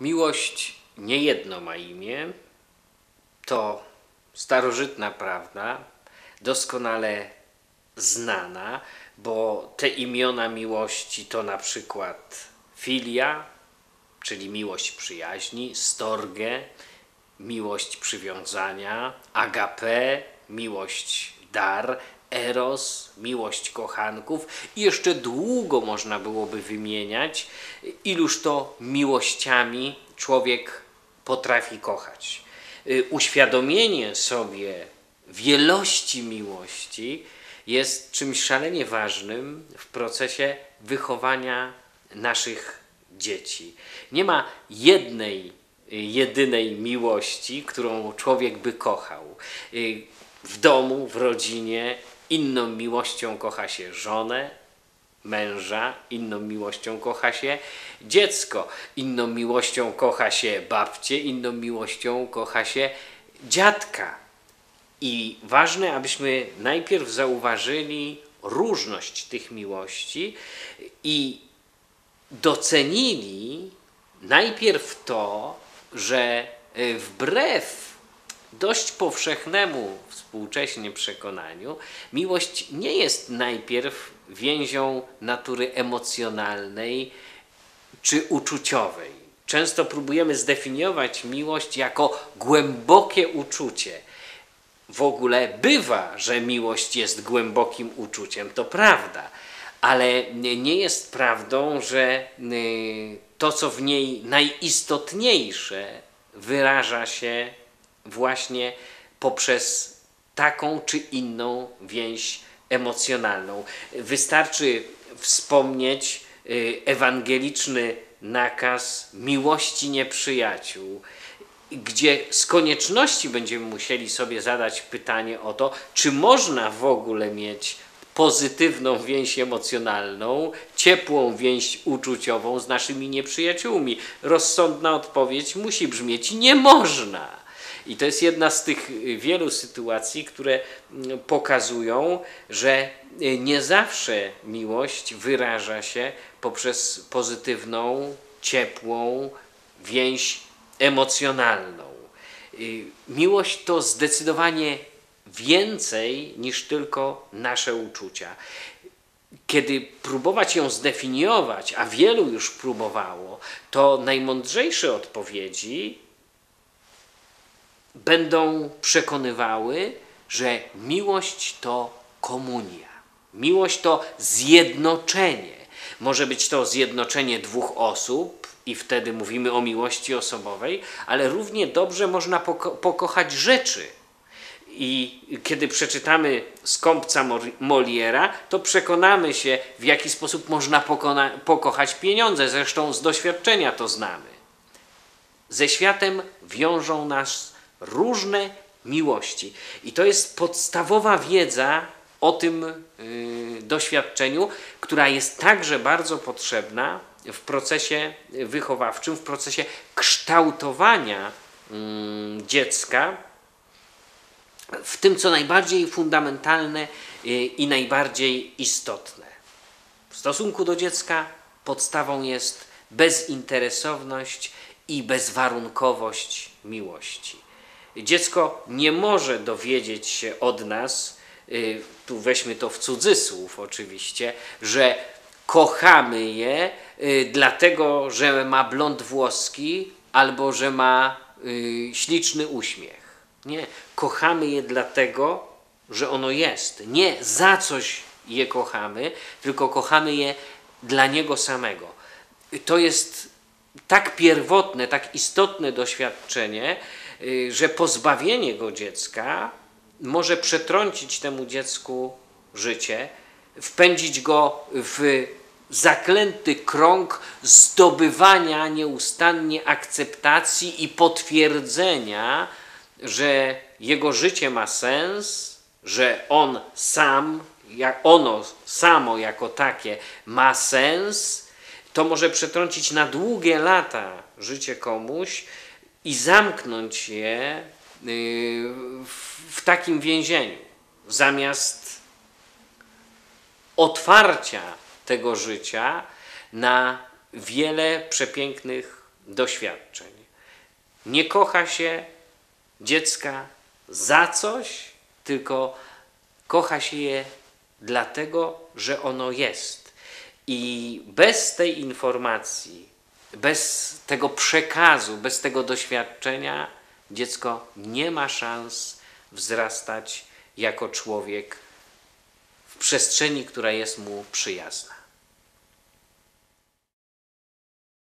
Miłość nie jedno ma imię, to starożytna prawda, doskonale znana, bo te imiona miłości to na przykład filia, czyli miłość przyjaźni, storge, miłość przywiązania, agape, miłość dar, eros, miłość kochanków i jeszcze długo można byłoby wymieniać, iluż to miłościami człowiek potrafi kochać. Y, uświadomienie sobie wielości miłości jest czymś szalenie ważnym w procesie wychowania naszych dzieci. Nie ma jednej, jedynej miłości, którą człowiek by kochał. Y, w domu, w rodzinie inną miłością kocha się żonę, męża, inną miłością kocha się dziecko, inną miłością kocha się babcię, inną miłością kocha się dziadka. I ważne, abyśmy najpierw zauważyli różność tych miłości i docenili najpierw to, że e, wbrew dość powszechnemu współcześnie przekonaniu, miłość nie jest najpierw więzią natury emocjonalnej czy uczuciowej. Często próbujemy zdefiniować miłość jako głębokie uczucie. W ogóle bywa, że miłość jest głębokim uczuciem, to prawda, ale nie jest prawdą, że y, to, co w niej najistotniejsze, wyraża się właśnie poprzez taką czy inną więź emocjonalną. Wystarczy wspomnieć y, ewangeliczny nakaz miłości nieprzyjaciół, gdzie z konieczności będziemy musieli sobie zadać pytanie o to, czy można w ogóle mieć pozytywną więź emocjonalną, ciepłą więź uczuciową z naszymi nieprzyjaciółmi. Rozsądna odpowiedź musi brzmieć: nie można. I to jest jedna z tych wielu sytuacji, które mm, pokazują, że y, nie zawsze miłość wyraża się poprzez pozytywną, ciepłą więź emocjonalną. Y, miłość to zdecydowanie więcej niż tylko nasze uczucia. Kiedy próbować ją zdefiniować, a wielu już próbowało, to najmądrzejsze odpowiedzi będą przekonywały, że miłość to komunia. Miłość to zjednoczenie. Może być to zjednoczenie dwóch osób, i wtedy mówimy o miłości osobowej, ale równie dobrze można poko pokochać rzeczy. I kiedy przeczytamy Skąpca Moliera, to przekonamy się, w jaki sposób można pokochać pieniądze. Zresztą z doświadczenia to znamy. Ze światem wiążą nas różne miłości. I to jest podstawowa wiedza o tym yy, doświadczeniu, która jest także bardzo potrzebna w procesie wychowawczym, w procesie kształtowania yy, dziecka w tym, co najbardziej fundamentalne yy, i najbardziej istotne. W stosunku do dziecka podstawą jest bezinteresowność i bezwarunkowość miłości. Dziecko nie może dowiedzieć się od nas, y, tu weźmy to w cudzysłów oczywiście, że kochamy je y, dlatego, że ma blond włoski albo że ma y, śliczny uśmiech. Nie, kochamy je dlatego, że ono jest. Nie za coś je kochamy, tylko kochamy je dla niego samego. To jest tak pierwotne, tak istotne doświadczenie, Y, że pozbawienie go dziecka może przetrącić temu dziecku życie, wpędzić go w zaklęty krąg zdobywania nieustannie akceptacji i potwierdzenia, że jego życie ma sens, że on sam, ono samo jako takie ma sens, to może przetrącić na długie lata życie komuś, i zamknąć je y, w takim więzieniu, zamiast otwarcia tego życia na wiele przepięknych doświadczeń. Nie kocha się dziecka za coś, tylko kocha się je dlatego, że ono jest. I bez tej informacji, bez tego przekazu, bez tego doświadczenia, dziecko nie ma szans wzrastać jako człowiek w przestrzeni, która jest mu przyjazna.